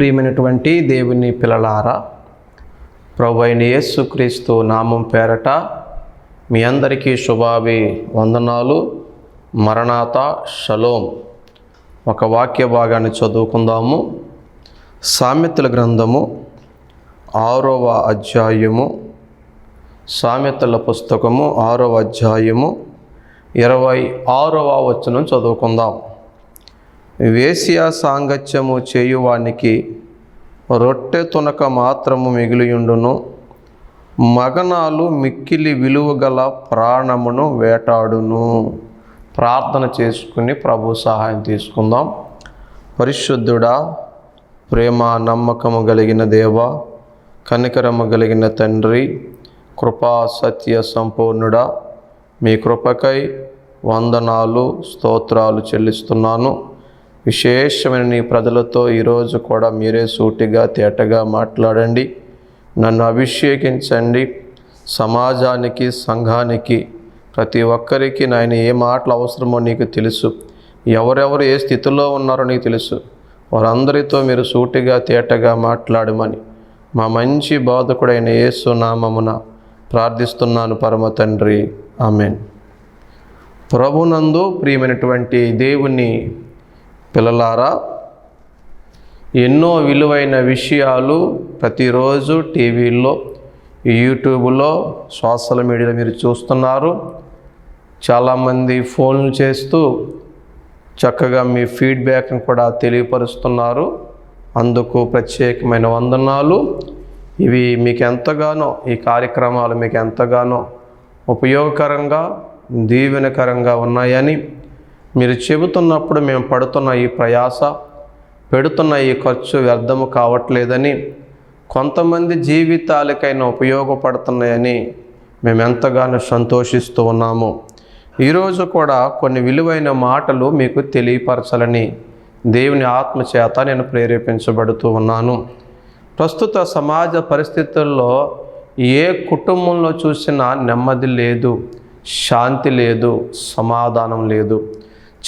ప్రియమైనటువంటి దేవుని పిల్లలారా ప్రభు అయిన యేసుక్రీస్తు నామం పేరట మీ అందరికీ శుభాభి వందనాలు. మరణాత షలోం. ఒక వాక్య భాగాన్ని చదువుకుందాము. సామెతల గ్రంథము ఆరవ అధ్యాయము సామెతల పుస్తకము ఆరవ అధ్యాయము ఇరవై ఆరవ వచనం చదువుకుందాం. వేశ్య సాంగత్యము చేయువానికి రొట్టె తునక మాత్రము మిగిలియుండును. మగనాలు మిక్కిలి విలువగల ప్రాణమును వేటాడును. ప్రార్థన చేసుకుని ప్రభు సహాయం తీసుకుందాం. పరిశుద్ధుడా ప్రేమ నమ్మకము కలిగిన దేవ కనికరము కలిగిన తండ్రి కృపా సత్య సంపూర్ణుడా మీ కృపకై వందనాలు స్తోత్రాలు చెల్లిస్తున్నాను. విశేషమైన నీ ప్రజలతో ఈరోజు కూడా మీరే సూటిగా తేటగా మాట్లాడండి. నన్ను అభిషేకించండి. సమాజానికి సంఘానికి ప్రతి ఒక్కరికి నాయన ఏ మాటలు అవసరమో నీకు తెలుసు. ఎవరెవరు ఏ స్థితిలో ఉన్నారో నీకు తెలుసు. వారందరితో మీరు సూటిగా తేటగా మాట్లాడమని మా మంచి బోధకుడైన యేసు నామమున ప్రార్థిస్తున్నాను పరమ తండ్రి. ఆమెన్. ప్రభునందు ప్రియమైనటువంటి దేవుని పిల్లలారా ఎన్నో విలువైన విషయాలు ప్రతిరోజు టీవీల్లో యూట్యూబ్లో సోషల్ మీడియాలో మీరు చూస్తున్నారు. చాలామంది ఫోన్లు చేస్తూ చక్కగా మీ ఫీడ్బ్యాక్ని కూడా తెలియపరుస్తున్నారు. అందుకు ప్రత్యేకమైన వందనాలు. ఇవి మీకు ఎంతగానో ఈ కార్యక్రమాలు మీకు ఎంతగానో ఉపయోగకరంగా దీవెనకరంగా ఉన్నాయని మీరు చెబుతున్నప్పుడు మేము పడుతున్న ఈ ప్రయాస పెడుతున్న ఈ ఖర్చు వ్యర్థము కావట్లేదని కొంతమంది జీవితాలకైనా ఉపయోగపడుతున్నాయని మేము ఎంతగానో సంతోషిస్తూ ఉన్నాము. ఈరోజు కూడా కొన్ని విలువైన మాటలు మీకు తెలియపరచాలని దేవుని ఆత్మ చేత నేను ప్రేరేపించబడుతూ ఉన్నాను. ప్రస్తుత సమాజ పరిస్థితుల్లో ఏ కుటుంబంలో చూసినా నెమ్మది లేదు శాంతి లేదు సమాధానం లేదు.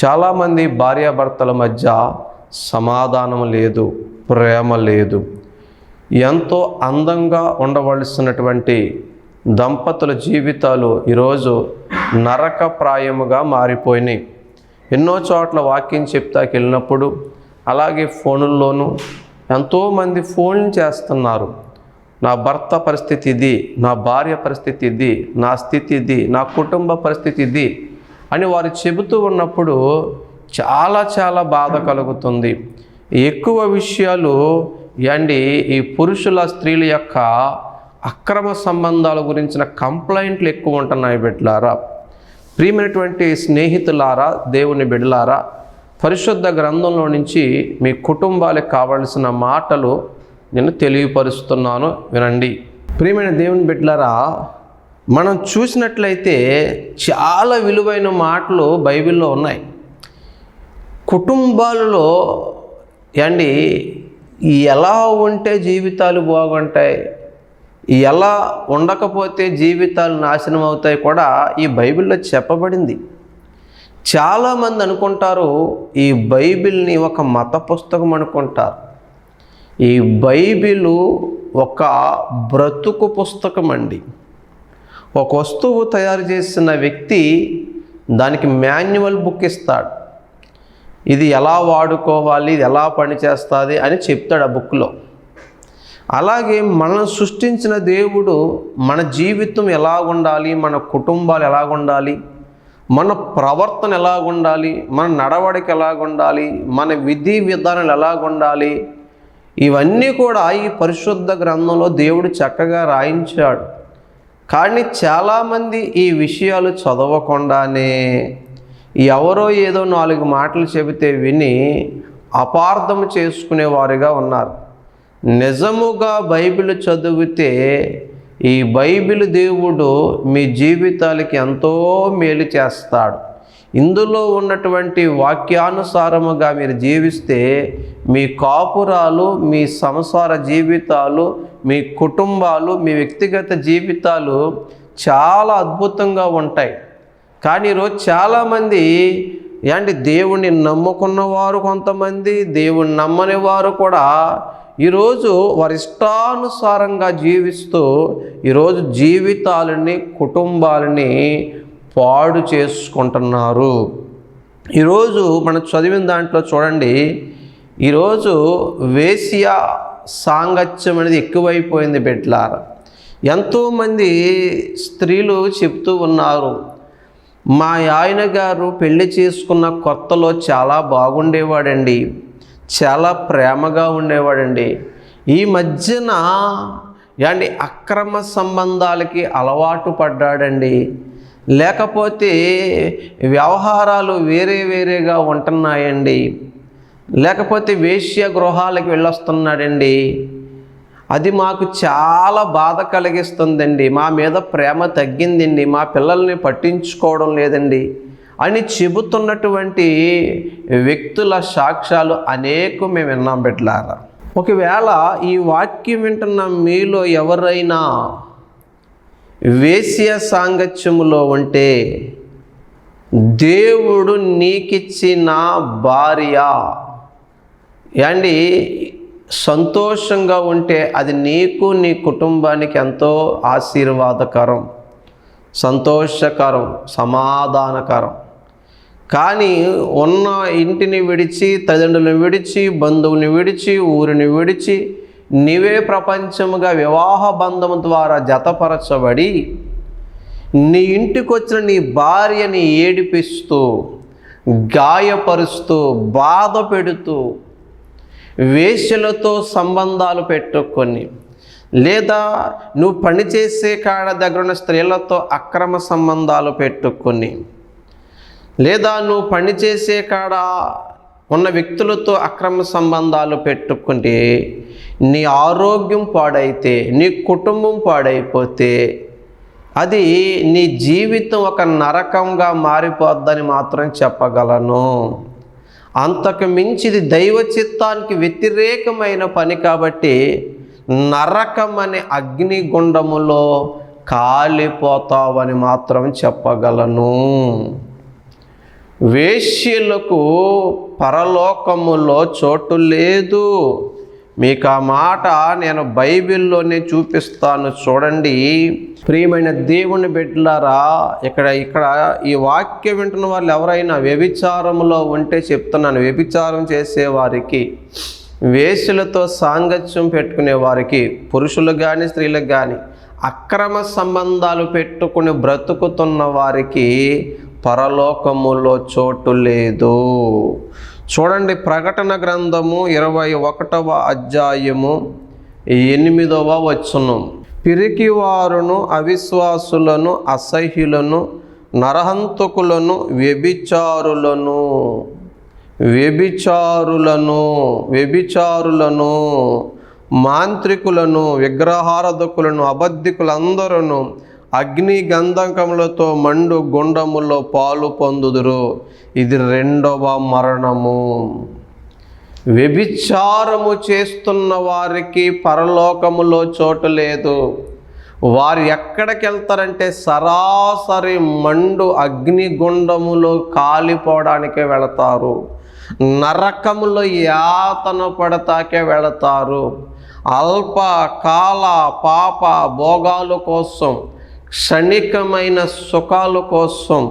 చాలామంది భార్యాభర్తల మధ్య సమాధానం లేదు ప్రేమ లేదు. ఎంతో అందంగా ఉండవలసినటువంటి దంపతుల జీవితాలు ఈరోజు నరకప్రాయముగా మారిపోయినాయి. ఎన్నో చోట్ల వాక్యం చెప్తాకి వెళ్ళినప్పుడు అలాగే ఫోనుల్లోనూ ఎంతోమంది ఫోన్లు చేస్తున్నారు. నా భర్త పరిస్థితి ఇది నా భార్య పరిస్థితి ఇది నా స్థితి ఇది నా కుటుంబ పరిస్థితి ఇది అని వారు చెబుతూ ఉన్నప్పుడు చాలా చాలా బాధ కలుగుతుంది. ఎక్కువ విషయాలు అండి ఈ పురుషుల స్త్రీల యొక్క అక్రమ సంబంధాల గురించిన కంప్లైంట్లు ఎక్కువ ఉంటున్నాయి బిడ్డలారా. ప్రియమైనటువంటి స్నేహితులారా దేవుని బిడ్డలారా పరిశుద్ధ గ్రంథంలో నుంచి మీ కుటుంబాలకు కావలసిన మాటలు నేను తెలియపరుస్తున్నాను. వినండి. ప్రియమైన దేవుని బిడ్డలారా మనం చూసినట్లయితే చాలా విలువైన మాటలు బైబిల్లో ఉన్నాయి. కుటుంబాలలో అండి ఎలా ఉంటే జీవితాలు బాగుంటాయి ఎలా ఉండకపోతే జీవితాలు నాశనం అవుతాయి కూడా ఈ బైబిల్లో చెప్పబడింది. చాలామంది అనుకుంటారు ఈ బైబిల్ని ఒక మత పుస్తకం అనుకుంటారు. ఈ బైబిలు ఒక బ్రతుకు పుస్తకం అండి. ఒక వస్తువు తయారు చేసిన వ్యక్తి దానికి మాన్యువల్ బుక్ ఇస్తాడు. ఇది ఎలా వాడుకోవాలి ఇది ఎలా పనిచేస్తుంది అని చెప్తాడు ఆ బుక్లో. అలాగే మనం సృష్టించిన దేవుడు మన జీవితం ఎలా ఉండాలి మన కుటుంబాలు ఎలా ఉండాలి మన ప్రవర్తన ఎలా ఉండాలి మన నడవడిక ఎలా ఉండాలి మన విధి విధానాలు ఎలా ఉండాలి ఇవన్నీ కూడా ఈ పరిశుద్ధ గ్రంథంలో దేవుడు చక్కగా రాయించాడు. కానీ చాలామంది ఈ విషయాలు చదవకుండానే ఎవరో ఏదో నాలుగు మాటలు చెబితే విని అపార్థం చేసుకునేవారుగా ఉన్నారు. నిజముగా బైబిల్ చదివితే ఈ బైబిల్ దేవుడు మీ జీవితాలకి ఎంతో మేలు చేస్తాడు. ఇందులో ఉన్నటువంటి వాక్యానుసారముగా మీరు జీవిస్తే మీ కాపురాలు మీ సంసార జీవితాలు మీ కుటుంబాలు మీ వ్యక్తిగత జీవితాలు చాలా అద్భుతంగా ఉంటాయి. కానీ ఈరోజు చాలామంది ఏంటి దేవుణ్ణి నమ్ముకున్న వారు కొంతమంది దేవుణ్ణి నమ్మని వారు కూడా ఈరోజు వారి ఇష్టానుసారంగా జీవిస్తూ ఈరోజు జీవితాలని కుటుంబాలని పాడు చేసుకుంటున్నారు. ఈరోజు మనం చదివిన దాంట్లో చూడండి ఈరోజు వేశ్య సాంగత్యం అనేది ఎక్కువైపోయింది బిడ్లార. ఎంతోమంది స్త్రీలు చెప్తూ ఉన్నారు మా ఆయన గారు పెళ్ళి చేసుకున్న కొత్తలో చాలా బాగుండేవాడండి చాలా ప్రేమగా ఉండేవాడండి. ఈ మధ్యన యాండి అక్రమ సంబంధాలకి అలవాటు పడ్డాడండి. లేకపోతే వ్యవహారాలు వేరే వేరేగా ఉంటున్నాయండి. లేకపోతే వేశ్య గృహాలకు వెళ్ళొస్తున్నాడండి. అది మాకు చాలా బాధ కలిగిస్తుందండి. మా మీద ప్రేమ తగ్గిందండి. మా పిల్లల్ని పట్టించుకోవడం లేదండి. అని చెబుతున్నటువంటి వ్యక్తుల సాక్ష్యాలు అనేకం మేము విన్నాం బిడ్డలారా ఒకవేళ ఈ వాక్యం వింటున్న మీలో ఎవరైనా వేశ్య సాంగత్యములో ఉంటే దేవుడు నీకిచ్చిన భార్య యాండి సంతోషంగా ఉంటే అది నీకు నీ కుటుంబానికి ఎంతో ఆశీర్వాదకరం సంతోషకరం సమాధానకరం. కానీ ఉన్న ఇంటిని విడిచి తల్లిదండ్రులను విడిచి బంధువుని విడిచి ఊరిని విడిచి నీవే ప్రపంచముగా వివాహ బంధం ద్వారా జతపరచబడి నీ ఇంటికి వచ్చిన నీ భార్యని ఏడిపిస్తూ గాయపరుస్తూ బాధ పెడుతూ వేశ్యలతో సంబంధాలు పెట్టుకొని లేదా నువ్వు పనిచేసే కాడ దగ్గర ఉన్న స్త్రీలతో అక్రమ సంబంధాలు పెట్టుకొని లేదా నువ్వు పనిచేసే కాడ ఉన్న వ్యక్తులతో అక్రమ సంబంధాలు పెట్టుకుంటే నీ ఆరోగ్యం పాడైతే నీ కుటుంబం పాడైపోతే అది నీ జీవితం ఒక నరకంగా మారిపోద్దని మాత్రం చెప్పగలను. అంతకు మించిది దైవ చిత్తానికి వ్యతిరేకమైన పని కాబట్టి నరకం అనే అగ్నిగుండములో కాలిపోతావని మాత్రం చెప్పగలను. వేశ్యలకు పరలోకములో చోటు లేదు. మీకు ఆ మాట నేను బైబిల్లోనే చూపిస్తాను చూడండి. ప్రియమైన దేవుని బిడ్డలారా ఇక్కడ ఇక్కడ ఈ వాక్యం వింటున్న వాళ్ళు ఎవరైనా వ్యభిచారంలో ఉంటే చెప్తున్నాను. వ్యభిచారం చేసే వారికి వేసులతో సాంగత్యం పెట్టుకునే వారికి పురుషులు కానీ స్త్రీలకు కానీ అక్రమ సంబంధాలు పెట్టుకుని బ్రతుకుతున్న వారికి పరలోకములో చోటు లేదు. చూడండి ప్రకటన గ్రంథము ఇరవై ఒకటవ అధ్యాయము ఎనిమిదవ వచ్చును పిరికివారును అవిశ్వాసులను అసహ్యులను నరహంతకులను వ్యభిచారులను వ్యభిచారులను వ్యభిచారులను మాంత్రికులను విగ్రహారధకులను అబద్ధికులందరూ అగ్ని గంధకములతో మండు గుండములో పాలు పొందుదురు. ఇది రెండవ మరణము. వ్యభిచారము చేస్తున్న వారికి పరలోకములో చోటు లేదు. వారు ఎక్కడికి వెళ్తారంటే సరాసరి మండు అగ్నిగుండములో కాలిపోవడానికే వెళతారు. నరకములో యాతన పడతాకే వెళతారు. అల్ప కాల పాప భోగాల కోసం క్షణికమైన సుఖాల కోసం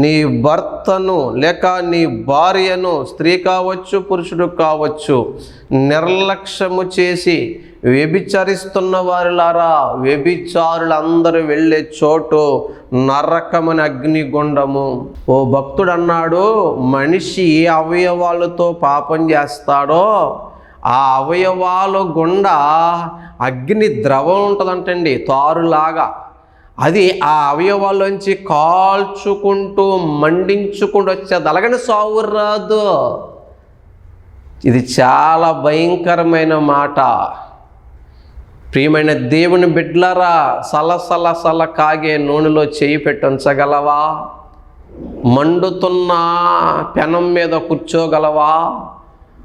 నీ భర్తను లేక నీ భార్యను స్త్రీ కావచ్చు పురుషుడు కావచ్చు నిర్లక్ష్యము చేసి వ్యభిచరిస్తున్న వారిలారా వ్యభిచారులందరూ వెళ్ళే చోటు నరకమని అగ్నిగుండము. ఓ భక్తుడు అన్నాడు మనిషి ఏ అవయవాలతో పాపం చేస్తాడో ఆ అవయవాలు గుండా అగ్ని ద్రవం ఉంటుందంటండి తారులాగా. అది ఆ అవయవాల్లోంచి కాల్చుకుంటూ మండించుకుంటూ వచ్చేది. అలాగని సావు రాదు. ఇది చాలా భయంకరమైన మాట. ప్రియమైన దేవుని బిడ్లరా సల సల సల కాగే నూనెలో చేయి పెట్టించగలవా మండుతున్న పెనం మీద కూర్చోగలవా?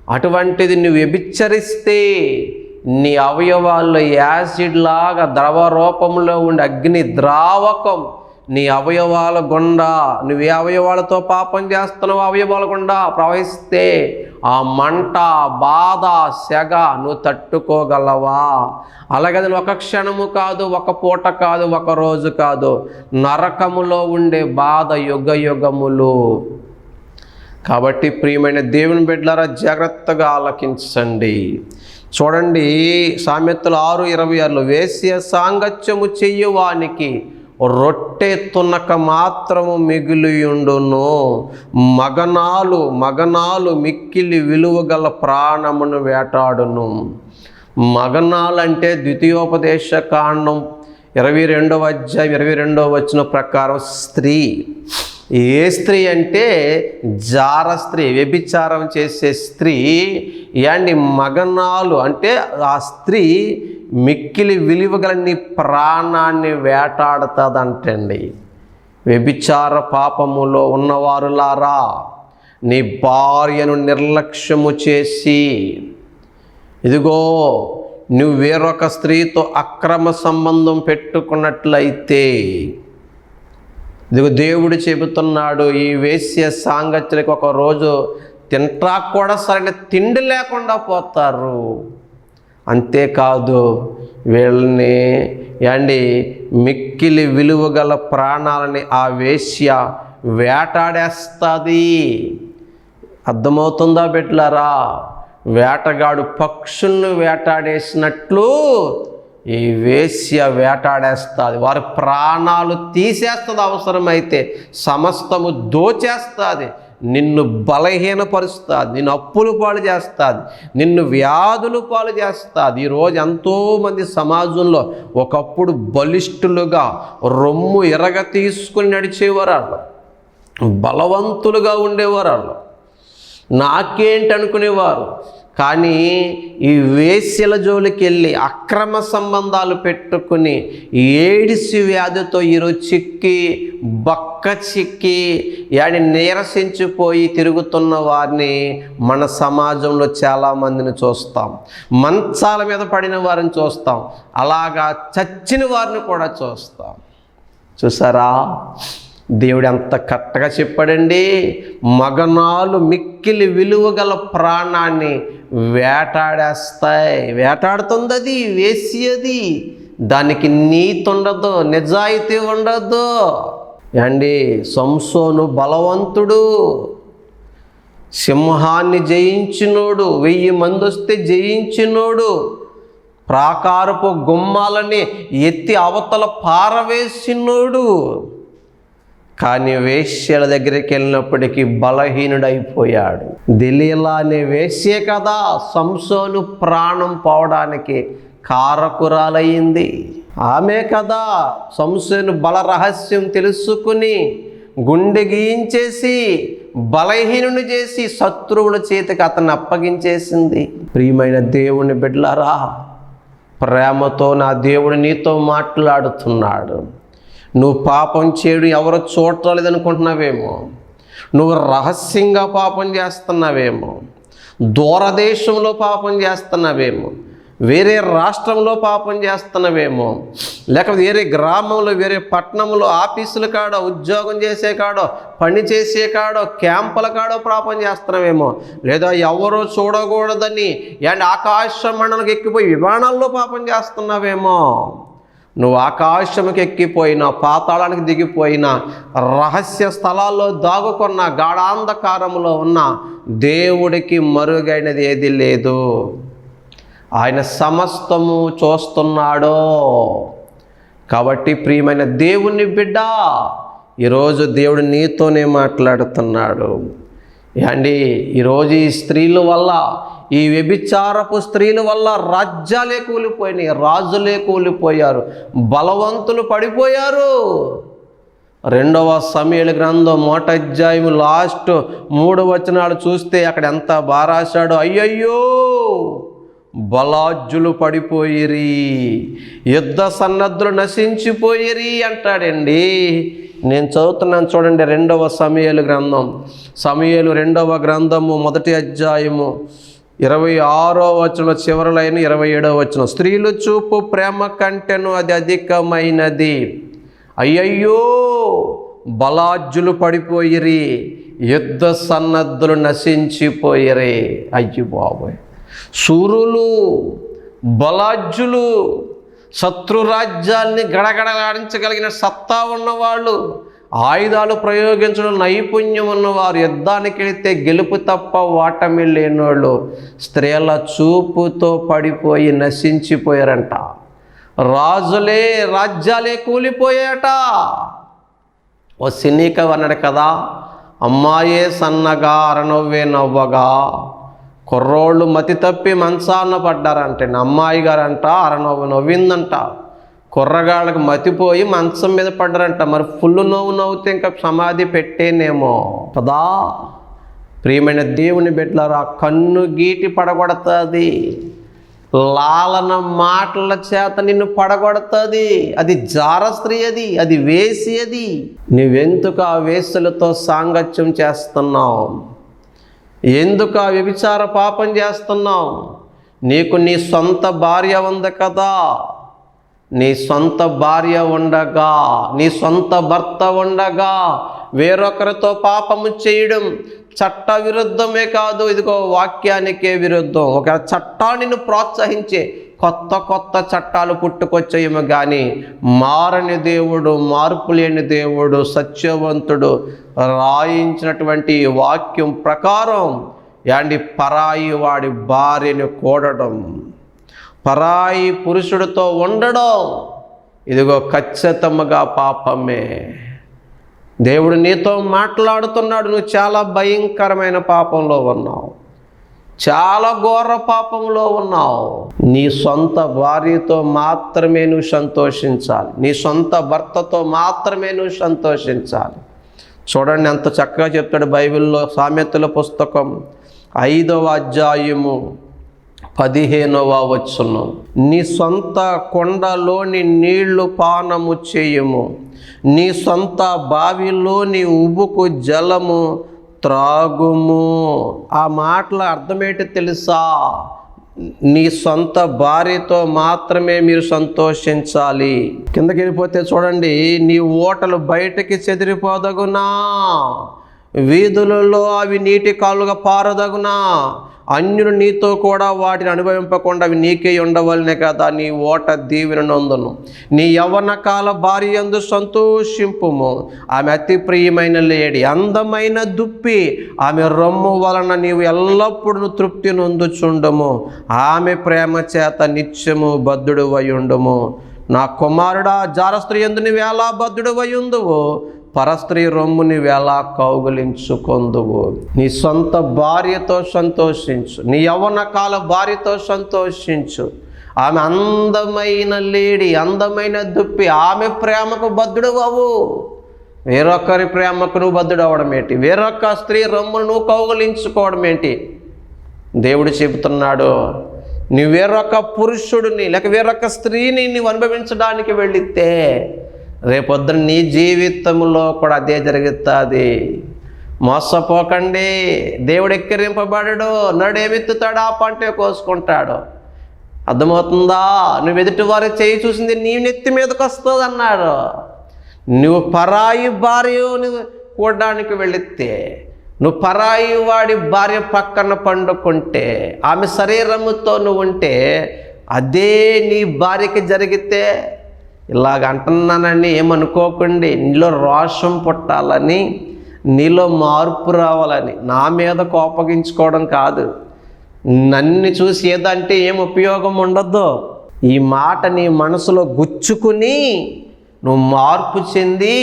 అటువంటిది నువ్వు వ్యభిచరిస్తే నీ అవయవాల్లో యాసిడ్ లాగా ద్రవ రూపంలో ఉండే అగ్ని ద్రావకం నీ అవయవాల గుండా నువ్వు ఏ అవయవాలతో పాపం చేస్తున్నావు అవయవాల గుండా ప్రవహిస్తే ఆ మంట బాధ సెగ నువ్వు తట్టుకోగలవా? అలాగే అది ఒక క్షణము కాదు ఒక పూట కాదు ఒక రోజు కాదు. నరకములో ఉండే బాధ యుగ యుగములు. కాబట్టి ప్రియమైన దేవుని బిడ్డలారా జాగ్రత్తగా ఆలకించండి. చూడండి సామెతలు ఆరు ఇరవై ఆరులో వేశ్య సాంగత్యము చెయ్యువానికి రొట్టె తునక మాత్రము మిగిలియుండును. మగనాలు మగనాలు మిక్కిలి విలువ గల ప్రాణమును వేటాడును. మగనాలంటే ద్వితీయోపదేశ కాండం ఇరవై రెండవ అధ్యాయం ఇరవై రెండవ వచ్చిన ప్రకారం స్త్రీ. ఏ స్త్రీ అంటే జార స్త్రీ వ్యభిచారం చేసే స్త్రీ అండ్ మగనాలు. అంటే ఆ స్త్రీ మిక్కిలి విలువగల నీ ప్రాణాన్ని వేటాడుతుందంటండి. వ్యభిచార పాపములో ఉన్నవారులారా నీ భార్యను నిర్లక్ష్యము చేసి ఇదిగో నువ్వు వేరొక స్త్రీతో అక్రమ సంబంధం పెట్టుకున్నట్లయితే ఇదిగో దేవుడు చెబుతున్నాడు ఈ వేశ్య సాంగత్యులకు ఒక రోజు తింటా కూడా సరైన తిండి లేకుండా పోతారు. అంతేకాదు వీళ్ళని అండి మిక్కిలి విలువగల ప్రాణాలని ఆ వేశ్య వేటాడేస్తుంది. అర్థమవుతుందా బిడ్లరా వేటగాడు పక్షులను వేటాడేసినట్లు ఈ వేశ్య వేటాడేస్తుంది. వారి ప్రాణాలు తీసేస్తుంది అవసరమైతే సమస్తము దోచేస్తుంది. నిన్ను బలహీనపరుస్తుంది. నిన్ను అప్పులు పాలు చేస్తుంది. నిన్ను వ్యాధులు పాలు చేస్తుంది. ఈరోజు ఎంతోమంది సమాజంలో ఒకప్పుడు బలిష్ఠులుగా రొమ్ము ఎరగ తీసుకుని నడిచేవారు వాళ్ళు బలవంతులుగా ఉండేవారు వాళ్ళు నాకేంటి అనుకునేవారు కానీ ఈ వేశ్యల జోలికి వెళ్ళి అక్రమ సంబంధాలు పెట్టుకుని ఏడిసి వ్యాధితో ఈరోజు చిక్కి బక్క చిక్కి యాని నీరసించిపోయి తిరుగుతున్న వారిని మన సమాజంలో చాలామందిని చూస్తాం. మంచాల మీద పడిన వారిని చూస్తాం. అలాగా చచ్చిన వారిని కూడా చూస్తాం. చూసారా? దేవుడు ఎంత కట్టగా చెప్పాడండి? మగనాలు మిక్కిలి విలువగల ప్రాణాన్ని వేటాడేస్తాయి. వేటాడుతుంది అది వేసి అది దానికి నీతి ఉండదు నిజాయితీ ఉండదు. అండి సంసోను బలవంతుడు. సింహాన్ని జయించినోడు వెయ్యి మంది వస్తే జయించినోడు. ప్రాకారపు గుమ్మాలని ఎత్తి అవతల పారవేసినోడు. కానీ వేశ్యల దగ్గరికి వెళ్ళినప్పటికీ బలహీనుడైపోయాడు. దిలీలా అనే వేశ్యే కదా సంసోను ప్రాణం పోవడానికి కారకురాలయ్యింది. ఆమె కదా సంసోను బల రహస్యం తెలుసుకుని గుండె గీయించేసి బలహీనుని చేసి శత్రువుల చేతికి అతన్ని అప్పగించేసింది. ప్రియమైన దేవుని బిడ్డలారా ప్రేమతో నా దేవుడు నీతో మాట్లాడుతున్నాడు. నువ్వు పాపం చేయడం ఎవరో చూడలేదనుకుంటున్నావేమో నువ్వు రహస్యంగా పాపం చేస్తున్నావేమో. దూరదేశంలో పాపం చేస్తున్నావేమో. వేరే రాష్ట్రంలో పాపం చేస్తున్నావేమో. లేకపోతే వేరే గ్రామంలో వేరే పట్టణంలో ఆఫీసుల కాడో ఉద్యోగం చేసే కాడో పని చేసే కాడో క్యాంపుల కాడో పాపం చేస్తున్నావేమో. లేదా ఎవరో చూడకూడదని అండ్ ఆకాశ మండలకు ఎక్కిపోయి విమానాల్లో పాపం చేస్తున్నావేమో. నువ్వు ఆకాశముకి ఎక్కిపోయినా పాతాళానికి దిగిపోయినా రహస్య స్థలాల్లో దాగుకున్న గాఢాంధకారంలో ఉన్న దేవుడికి మరుగైనది ఏది లేదు. ఆయన సమస్తము చూస్తున్నాడో. కాబట్టి ప్రియమైన దేవుని బిడ్డ ఈరోజు దేవుడు నీతోనే మాట్లాడుతున్నాడు. అండి ఈరోజు ఈ స్త్రీల వల్ల ఈ వ్యభిచారపు స్త్రీల వల్ల రాజ్యాలే కూలిపోయినాయి రాజులే కూలిపోయారు బలవంతులు పడిపోయారు. రెండవ సమయల గ్రంథం మోట అధ్యాయం లాస్ట్ మూడు వచనాలు చూస్తే అక్కడ ఎంత బారాశాడో అయ్యయ్యో బలాజ్జులు పడిపోయిరి యుద్ధ సన్నద్ధులు నశించిపోయిరి అంటాడండి. నేను చదువుతున్నాను చూడండి రెండవ సమయలు గ్రంథం. సమయలు రెండవ గ్రంథము మొదటి అధ్యాయము ఇరవై ఆరో వచన చివరలైన ఇరవై ఏడవ వచనం. స్త్రీలు చూపు ప్రేమ కంటెను అది అధికమైనది. అయ్యయ్యో బలాజ్జులు పడిపోయిరి యుద్ధ సన్నద్ధులు నశించిపోయిరి. అయ్యి బాబోయ్. సూరులు బలాజ్జులు శత్రురాజ్యాల్ని గడగడలాడించగలిగిన సత్తా ఉన్నవాళ్ళు ఆయుధాలు ప్రయోగించడం నైపుణ్యం ఉన్నవారు యుద్ధానికి వెళితే గెలుపు తప్ప ఓటమి లేనోళ్ళు స్త్రీల చూపుతో పడిపోయి నశించిపోయారంట. రాజులే రాజ్యాలే కూలిపోయాట ఓ సినీక అన్నాడు కదా అమ్మాయే సన్నగా అరనవ్వే నవ్వగా కుర్రోళ్ళు మతి తప్పి మంచాన పడ్డారంటే అమ్మాయి గారంట అరనవ్వు నవ్విందంట. కుర్రగాళ్ళకి మతిపోయి మంచం మీద పడ్డారంట. మరి ఫుల్ నవ్వు నవ్వుతే ఇంకా సమాధి పెట్టేనేమో. పదా. ప్రియమైన దేవుని బిడ్డలారా కన్ను గీటి పడగొడుతుంది. లాలన మాటల చేత నిన్ను పడగొడుతుంది. అది జారస్త్రీ అది అది వేసి అది. నువ్వెందుకు ఆ వేసులతో సాంగత్యం చేస్తున్నావు? ఎందుకు ఆ వ్యభిచార పాపం చేస్తున్నావు? నీకు నీ సొంత భార్య ఉంది కదా. నీ సొంత భార్య ఉండగా నీ సొంత భర్త ఉండగా వేరొకరితో పాపము చేయడం చట్ట విరుద్ధమే కాదు. ఇదిగో వాక్యానికే విరుద్ధం. ఒక చట్టాన్ని ప్రోత్సహించే కొత్త కొత్త చట్టాలు పుట్టుకొచ్చేయము కానీ మారని దేవుడు మార్పు లేని దేవుడు సత్యవంతుడు రాయించినటువంటి వాక్యం ప్రకారం యాండి పరాయి వాడి భార్యను కూడడం. పరాయి పురుషుడితో ఉండడం. ఇదిగో ఖచ్చితముగా పాపమే. దేవుడు నీతో మాట్లాడుతున్నాడు. నువ్వు చాలా భయంకరమైన పాపంలో ఉన్నావు. చాలా ఘోర పాపంలో ఉన్నావు. నీ సొంత భార్యతో మాత్రమే నువ్వు సంతోషించాలి. నీ సొంత భర్తతో మాత్రమే నువ్వు సంతోషించాలి. చూడండి ఎంత చక్కగా చెప్తాడు బైబిల్లో సామెతల పుస్తకం ఐదవ అధ్యాయము. పదిహేనవ వచ్చును నీ సొంత కొండలోని నీళ్ళు పానము చేయము. నీ సొంత బావిలోని ఉబుకు జలము త్రాగుము. ఆ మాటల అర్థమేంటి తెలుసా? నీ సొంత భార్యతో మాత్రమే మీరు సంతోషించాలి. కిందకి వెళ్ళిపోతే చూడండి నీ ఓటలు బయటకి చెదిరిపోదగునా? వీధులలో అవి నీటి కాలుగా పారదగునా? అన్యులు నీతో కూడా వాటిని అనుభవింపకుండా అవి నీకే ఉండవలనే కదా నీ ఓట దీవెన నందును. నీ యవ్వన కాల భార్య ఎందు సంతోషింపుము. ఆమె అతి ప్రియమైన లేడి అందమైన దుప్పి. ఆమె రొమ్ము వలన నీవు ఎల్లప్పుడూ తృప్తి నొందుచుండము. ఆమె ప్రేమ చేత నిత్యము బద్ధుడు ఉండుము నా కుమారుడా జారస్త్రీ ఎందు నీవు ఎలా బద్ధుడు ఉందువు పరస్త్రీ రొమ్ముని ఎలా కౌగులించుకొందువు. నీ సొంత భార్యతో సంతోషించు. నీ యవ్వన కాల భార్యతో సంతోషించు. ఆమె అందమైన లేడి అందమైన దుప్పి ఆమె ప్రేమకు బద్ధుడు అవు వేరొకరి ప్రేమకు నువ్వు బద్ధుడు అవడం ఏంటి? వేరొక స్త్రీ రొమ్మును నువ్వు కౌగులించుకోవడం ఏంటి? దేవుడు చెబుతున్నాడు నువ్వు వేరొక పురుషుడిని లేక వేరొక స్త్రీని నువ్వు అనుభవించడానికి వెళ్ళితే రేపొద్దున నీ జీవితంలో కూడా అదే జరుగుతుంది. మోసపోకండి. దేవుడు ఎక్కిరింపబడడు. నడేమెత్తుతాడు ఆ పంటే కోసుకుంటాడు. అర్థమవుతుందా? నువ్వు ఎదుటి వారి చేయి చూసింది నీ నెత్తి మీదకి వస్తుంది అన్నాడు. నువ్వు పరాయి భార్యను కూడడానికి వెళితే నువ్వు పరాయి వాడి భార్య పక్కన పండుకుంటే ఆమె శరీరముతో నువ్వు ఉంటే అదే నీ భార్యకి జరిగితే ఇలాగ అంటున్నానని ఏమనుకోకండి. నీలో రోషం పుట్టాలని నీలో మార్పు రావాలని నా మీద కోపగించుకోవడం కాదు. నన్ను చూసి ఏదంటే ఏం ఉపయోగం ఉండదు ఈ మాట నీ మనసులో గుచ్చుకుని నువ్వు మార్పు చెంది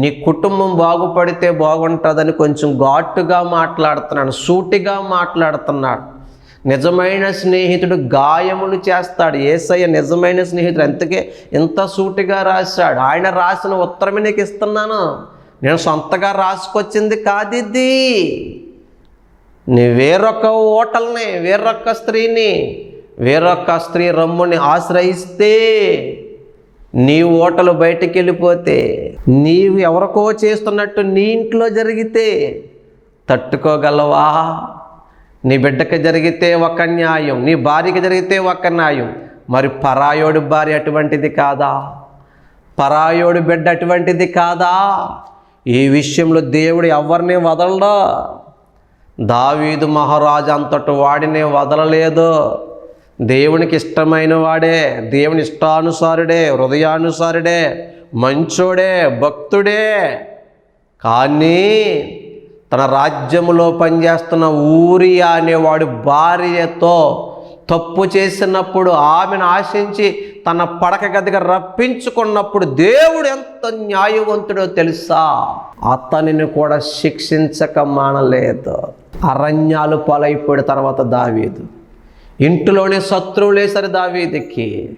నీ కుటుంబం బాగుపడితే బాగుంటుందని కొంచెం ఘాటుగా మాట్లాడుతున్నాడు సూటిగా మాట్లాడుతున్నాడు. నిజమైన స్నేహితుడు గాయములు చేస్తాడు. ఏసయ్య నిజమైన స్నేహితుడు అంతకే ఇంత సూటిగా రాశాడు. ఆయన రాసిన ఉత్తరమే నీకు ఇస్తున్నాను. నేను సొంతగా రాసుకొచ్చింది కాదిద్ది నీ వేరొక ఓటల్ని వేరొక స్త్రీని వేరొక స్త్రీ రమ్ముని ఆశ్రయిస్తే నీ ఓటలు బయటికి వెళ్ళిపోతే నీవు ఎవరికో చేస్తున్నట్టు నీ ఇంట్లో జరిగితే తట్టుకోగలవా? నీ బిడ్డకి జరిగితే ఒక న్యాయం నీ భార్యకి జరిగితే ఒక న్యాయం. మరి పరాయోడు భార్య అటువంటిది కాదా? పరాయోడి బిడ్డ అటువంటిది కాదా? ఈ విషయంలో దేవుడు ఎవరిని వదలడా? దావీదు మహారాజు అంతటి వాడినే వదలలేదు. దేవునికి ఇష్టమైన వాడే దేవుని ఇష్టానుసారుడే హృదయానుసారుడే మంచోడే భక్తుడే. కానీ తన రాజ్యములో పనిచేస్తున్న ఊరి అనేవాడు భార్యతో తప్పు చేసినప్పుడు ఆమెను ఆశించి తన పడక గదిగా రప్పించుకున్నప్పుడు దేవుడు ఎంత న్యాయవంతుడో తెలుసా? అతనిని కూడా శిక్షించక మానలేదు. అరణ్యాలు పాలైపోయిన తర్వాత దావీదు. ఇంటిలోనే శత్రువులేసరి దావీదికి.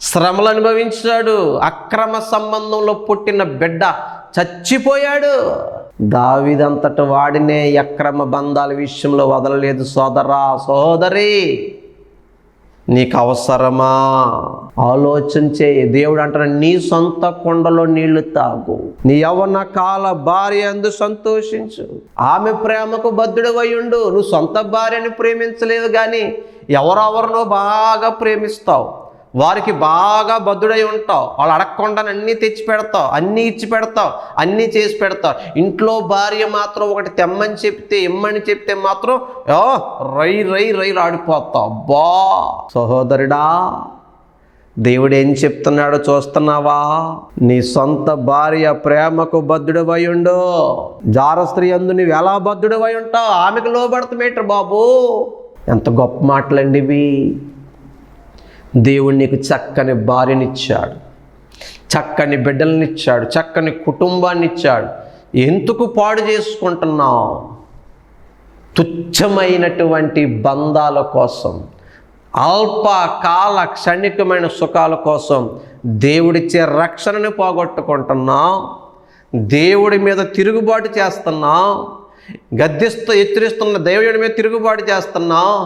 శ్రమలు అనుభవించాడు. అక్రమ సంబంధంలో పుట్టిన బిడ్డ చచ్చిపోయాడు. దావిదంతటి వాడినే అక్రమ బంధాల విషయంలో వదలలేదు. సోదరా సోదరి నీకు అవసరమా? ఆలోచన చేయి. దేవుడు అంటాడు నీ సొంత కొండలో నీళ్ళు తాగు. నీ యవన కాల భార్య అందు సంతోషించు. ఆమె ప్రేమకు బద్ధుడు ఉండు. నువ్వు సొంత భార్యని ప్రేమించలేదు కానీ ఎవరెవరినో బాగా ప్రేమిస్తావు. వారికి బాగా బద్దుడై ఉంటావు. వాళ్ళు అడగకుండా అన్నీ తెచ్చి పెడతావు. అన్నీ ఇచ్చి పెడతావు. అన్నీ చేసి పెడతావు. ఇంట్లో భార్య మాత్రం ఒకటి తెమ్మని చెప్తే ఇమ్మని చెప్తే మాత్రం ఓ రై రై రైలు ఆడిపోతావు బా సహోదరుడా దేవుడు ఏం చెప్తున్నాడో చూస్తున్నావా? నీ సొంత భార్య ప్రేమకు బద్ధుడవై ఉండు. జారస్త్రీ అందు నువ్వు ఎలా బద్ధుడవై ఉంటావు? ఆమెకు లోబడతామేంటి బాబు. ఎంత గొప్ప మాటలండి ఇవి దేవుడు నీకు చక్కని భార్యనిచ్చాడు. చక్కని బిడ్డలనిచ్చాడు. చక్కని కుటుంబాన్ని ఇచ్చాడు ఎందుకు పాడు చేసుకుంటున్నావు? తుచ్చమైనటువంటి బంధాల కోసం అల్ప కాల క్షణికమైన సుఖాల కోసం దేవుడిచ్చే రక్షణని పోగొట్టుకుంటున్నావు. దేవుడి మీద తిరుగుబాటు చేస్తున్నావు. గద్దిస్తూ హెచ్చరిస్తున్న దేవుడి మీద తిరుగుబాటు చేస్తున్నావు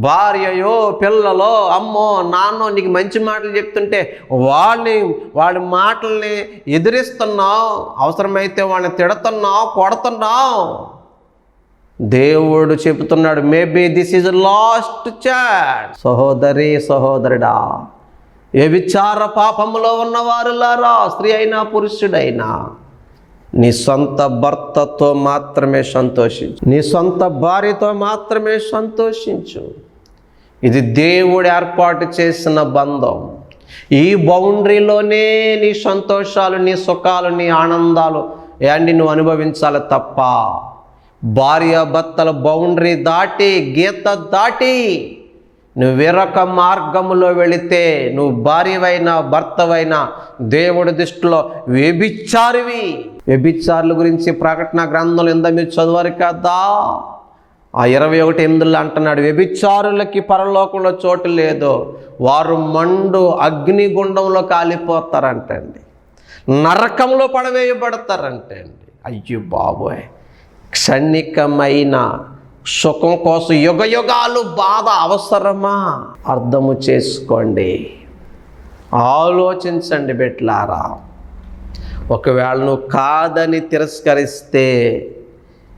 భార్యయో పిల్లలో అమ్మో నాన్నో నీకు మంచి మాటలు చెప్తుంటే వాళ్ళని వాళ్ళ మాటల్ని ఎదిరిస్తున్నావు అవసరమైతే వాళ్ళని తిడుతున్నావు కొడుతున్నావు దేవుడు చెబుతున్నాడు maybe this is last chat సహోదరి సహోదరుడా ఏ విచార పాపములో ఉన్నవారులారా స్త్రీ అయినా పురుషుడైనా నీ సొంత భర్తతో మాత్రమే సంతోషించు. నీ సొంత భార్యతో మాత్రమే సంతోషించు. ఇది దేవుడు ఏర్పాటు చేసిన బంధం. ఈ బౌండరీలోనే నీ సంతోషాలు నీ సుఖాలు నీ ఆనందాలు ఏంటి నువ్వు అనుభవించాలి తప్ప భార్య భర్తల బౌండరీ దాటి గీత దాటి నువ్వు వేరొక మార్గములో వెళితే నువ్వు భార్యవైనా భర్తవైనా దేవుడి దృష్టిలో వ్యభిచారివి. వ్యభిచారుల గురించి ప్రకటన గ్రంథంలో ఎంత మీరు చదివారు కదా? ఆ ఇరవై ఒకటి ఎనిమిదిలో అంటున్నాడు వ్యభిచారులకి పరలోకంలో చోటు లేదు. వారు మండు అగ్నిగుండంలో కాలిపోతారంటండి. నరకంలో పడవేయబడతారంటండి. అయ్యో బాబోయ్! క్షణికమైన సుఖం కోసం యుగ యుగాలు బాధ అవసరమా? అర్థము చేసుకోండి. ఆలోచించండి బిట్లారా ఒకవేళ నువ్వు కాదని తిరస్కరిస్తే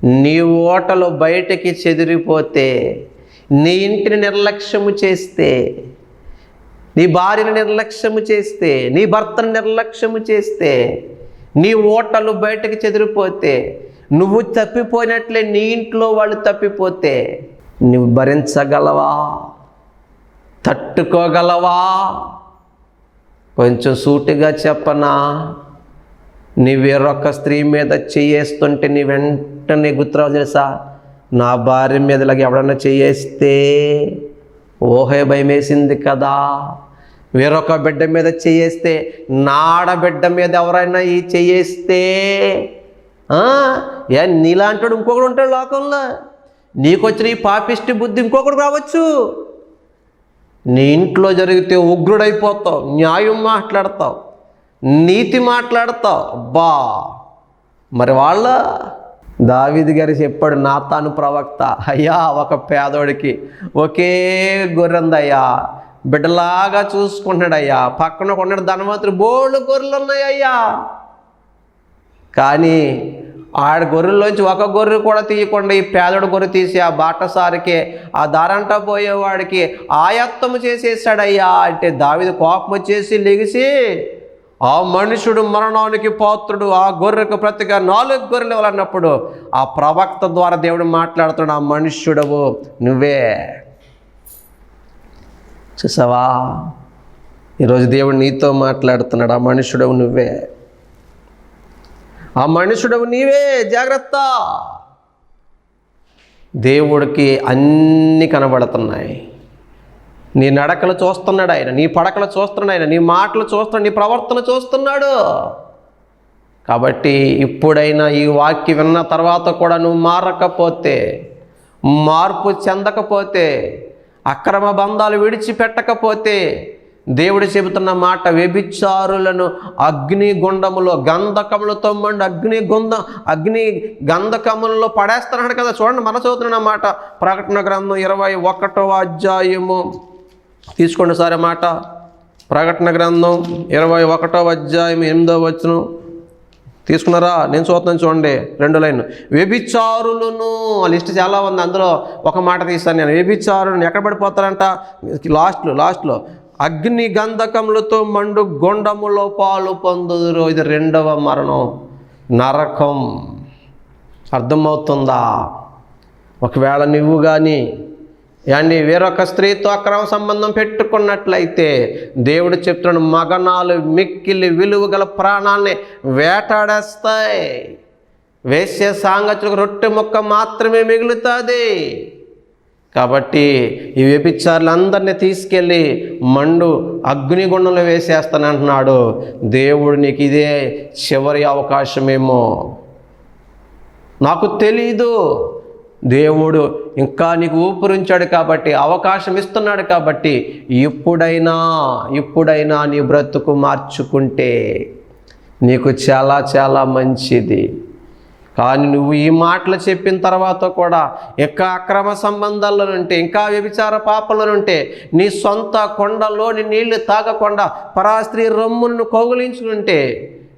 నీ ఓటలు బయటకి చెదిరిపోతే నీ ఇంటిని నిర్లక్ష్యము చేస్తే నీ భార్యను నిర్లక్ష్యము చేస్తే నీ భర్తను నిర్లక్ష్యము చేస్తే నీ ఓటలు బయటకు చెదిరిపోతే నువ్వు తప్పిపోయినట్లే నీ ఇంట్లో వాళ్ళు తప్పిపోతే నువ్వు భరించగలవా? తట్టుకోగలవా? కొంచెం సూటిగా చెప్పనా? నీ వేరొక స్త్రీ మీద చేయేస్తుంటే నీ వెంటనే గుర్తురావు తెలుసా? నా భార్య మీద ఇలాగ ఎవడన్నా చేయేస్తే ఓహే భయమేసింది కదా. వేరొక బిడ్డ మీద చేయేస్తే నాడ బిడ్డ మీద ఎవరైనా ఈ చేయేస్తే ఏ నీలాంటాడు ఇంకొకడు ఉంటాడు లోకంలో. నీకొచ్చిన ఈ పాపిష్టి బుద్ధి ఇంకొకడు రావచ్చు. నీ ఇంట్లో జరిగితే ఉగ్రుడైపోతావు న్యాయం మాట్లాడతావు. నీతి మాట్లాడతావు. అబ్బా మరి వాళ్ళ? దావీది గారు చెప్పాడు నాతాను ప్రవక్త. అయ్యా ఒక పేదోడికి ఒకే గొర్రెందయ్యా. బిడ్డలాగా చూసుకుంటున్నాడయ్యా. పక్కన కొన్నాడు ధనవంతుడు. బోళ్ళు గొర్రెలు ఉన్నాయ్యా కానీ ఆడ గొర్రెల్లోంచి ఒక గొర్రె కూడా తీయకుండా ఈ పేదడు గొర్రె తీసి ఆ బాటసారికి ఆ దారంట పోయేవాడికి ఆయత్తము చేసేసాడయ్యా అంటే దావిది కోపం వచ్చేసి లెగిసి ఆ మనుషుడు మరణానికి పాత్రుడు ఆ గొర్రెకు ప్రతిగా నాలుగు గొర్రెలు ఇవ్వాలన్నప్పుడు ఆ ప్రవక్త ద్వారా దేవుడు మాట్లాడుతున్నాడు ఆ మనుష్యుడవు నువ్వే. చూసావా? ఈరోజు దేవుడు నీతో మాట్లాడుతున్నాడు ఆ మనుషుడవు నువ్వే. ఆ మనుషుడవు నీవే జాగ్రత్త. దేవుడికి అన్నీ కనబడుతున్నాయి. నీ నడకలు చూస్తున్నాడు ఆయన నీ పడకలు చూస్తున్నాడు ఆయన నీ మాటలు చూస్తున్నాడు నీ ప్రవర్తన చూస్తున్నాడు. కాబట్టి ఇప్పుడైనా ఈ వాక్య విన్న తర్వాత కూడా నువ్వు మారకపోతే మార్పు చెందకపోతే అక్రమ బంధాలు విడిచిపెట్టకపోతే దేవుడు చెబుతున్న మాట వ్యభిచారులను అగ్నిగుండములో గంధకములతో మండి అగ్ని గుంద అగ్ని గంధకములలో పడేస్తున్నాడు కదా. చూడండి మన చదువుతున్న మాట ప్రకటన గ్రంథం ఇరవై ఒకటో అధ్యాయము. తీసుకోండి సరే మాట. ప్రకటన గ్రంథం ఇరవై ఒకటో అధ్యాయం ఎనిమిదో వచనం. తీసుకున్నారా? నేను చూస్తున్నాను చూడండి రెండు లైన్ వ్యభిచారులను ఆ లిస్ట్ చాలా ఉంది అందులో. ఒక మాట తీస్తాను నేను. వ్యభిచారులను ఎక్కడ పడిపోతారంట? లాస్ట్లో లాస్ట్లో. అగ్ని గంధకములతో మండు గుండములో పాలు పొందుదురు. ఇది రెండవ మరణం. నరకం. అర్థమవుతుందా? ఒకవేళ నువ్వు కానీ అండి వేరొక స్త్రీతో అక్రమ సంబంధం పెట్టుకున్నట్లయితే దేవుడు చెప్తున్నాడు మగనాలు మిక్కిలి విలువ గల ప్రాణాన్ని వేటాడేస్తాయి. వేసే సాంగతులకు రొట్టె ముక్క మాత్రమే మిగులుతుంది. కాబట్టి ఈ వ్యభిచారులందరినీ తీసుకెళ్ళి మండు అగ్నిగుండంలో వేసేస్తానంటున్నాడు దేవుడు నీకు ఇదే చివరి అవకాశమేమో. నాకు తెలీదు. దేవుడు ఇంకా నీకు ఊపిరించాడు కాబట్టి అవకాశం ఇస్తున్నాడు కాబట్టి ఇప్పుడైనా ఇప్పుడైనా నీ బ్రతుకు మార్చుకుంటే నీకు చాలా చాలా మంచిది. కానీ నువ్వు ఈ మాటలు చెప్పిన తర్వాత కూడా ఇంకా అక్రమ సంబంధాల్లో ఉంటే ఇంకా వ్యభిచార పాపంలో ఉంటే నీ సొంత కొండలోని నీళ్ళు తాగకుండా పరాస్త్రీ రమ్మును కౌగులించుకుంటే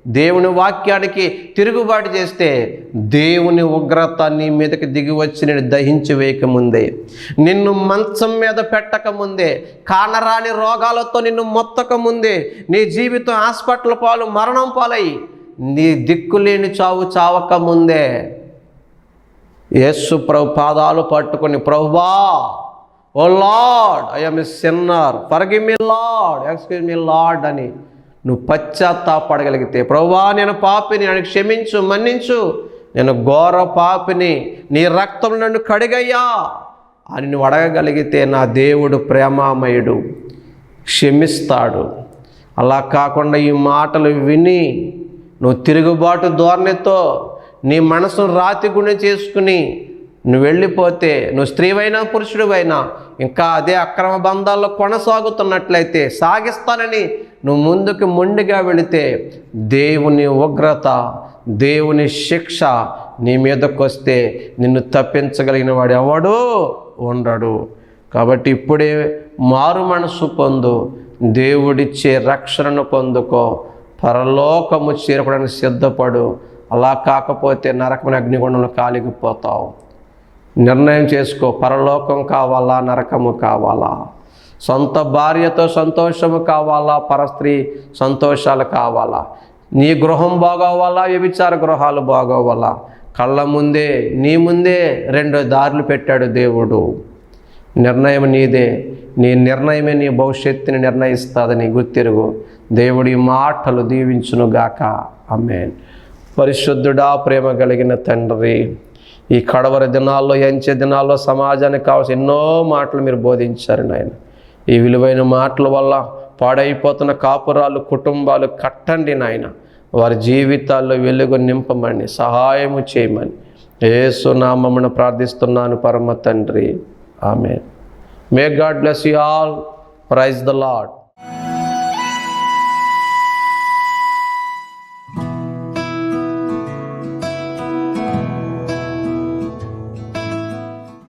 దేవుని వాక్యానికి తిరుగుబాటు చేస్తే దేవుని ఉగ్రత నీ మీదకి దిగి వచ్చి నేను దహించి వేయకముందే. నిన్ను మంచం మీద పెట్టకముందే. కానరాని రోగాలతో నిన్ను మొత్తకముందే. నీ జీవితం హాస్పిటల్ పాలు మరణం పాలై నీ దిక్కులేని చావు చావక ముందే యేసు ప్రభు పాదాలు పట్టుకొని ప్రభువా O lord I'm a sinner. Forgive me lord excuse me lord అని నువ్వు పశ్చాత్తాపడగలిగితే ప్రభువా నేను పాపిని నన్ను క్షమించు మన్నించు. నేను ఘోర పాపిని నీ రక్తం నన్ను కడిగయ్యా. అని నువ్వు అడగగలిగితే నా దేవుడు ప్రేమామయుడు క్షమిస్తాడు. అలా కాకుండా ఈ మాటలు విని నువ్వు తిరుగుబాటు ధోరణితో నీ మనసును రాతి గుణి చేసుకుని నువ్వు వెళ్ళిపోతే నువ్వు స్త్రీవైనా పురుషుడివైనా ఇంకా అదే అక్రమ బంధాల్లో కొనసాగుతున్నట్లయితే సాగిస్తానని నువ్వు ముందుకు మొండిగా వెళితే దేవుని ఉగ్రత దేవుని శిక్ష నీ మీదకు వస్తే నిన్ను తప్పించగలిగిన వాడు ఎవడు ఉండడు. కాబట్టి ఇప్పుడే మారు మనసు పొందు దేవుడిచ్చే రక్షణను పొందుకో పరలోకము చేరపడానికి సిద్ధపడు అలా కాకపోతే నరకమైన అగ్నిగుండంలో కాలిగిపోతావు. నిర్ణయం చేసుకో పరలోకం కావాలా నరకము కావాలా? సొంత భార్యతో సంతోషము కావాలా? పరస్త్రీ సంతోషాలు కావాలా? నీ గృహం బాగోవాలా? వ్యభిచార గృహాలు బాగోవాలా? కళ్ళ ముందే నీ ముందే రెండు దారులు పెట్టాడు దేవుడు. నిర్ణయం నీదే. నీ నిర్ణయమే నీ భవిష్యత్తుని నిర్ణయిస్తుందని గుర్తిరుగు. దేవుడి మాటలు దీవించునుగాక. అమ్మేన్ పరిశుద్ధుడా ప్రేమ కలిగిన తండ్రి ఈ కడవరి దినాల్లో ఎంచే దినాల్లో సమాజానికి కావాల్సిన ఎన్నో మాటలు మీరు బోధించారు నాయన. ఈ విలువైన మాటల వల్ల పాడైపోతున్న కాపురాలు కుటుంబాలు కట్టండి నాయన. వారి జీవితాల్లో వెలుగు నింపమని సహాయము చేయమని. ఏసునామమును ప్రార్థిస్తున్నాను పరమ తండ్రి. ఆమె may God bless you all. Praise the lord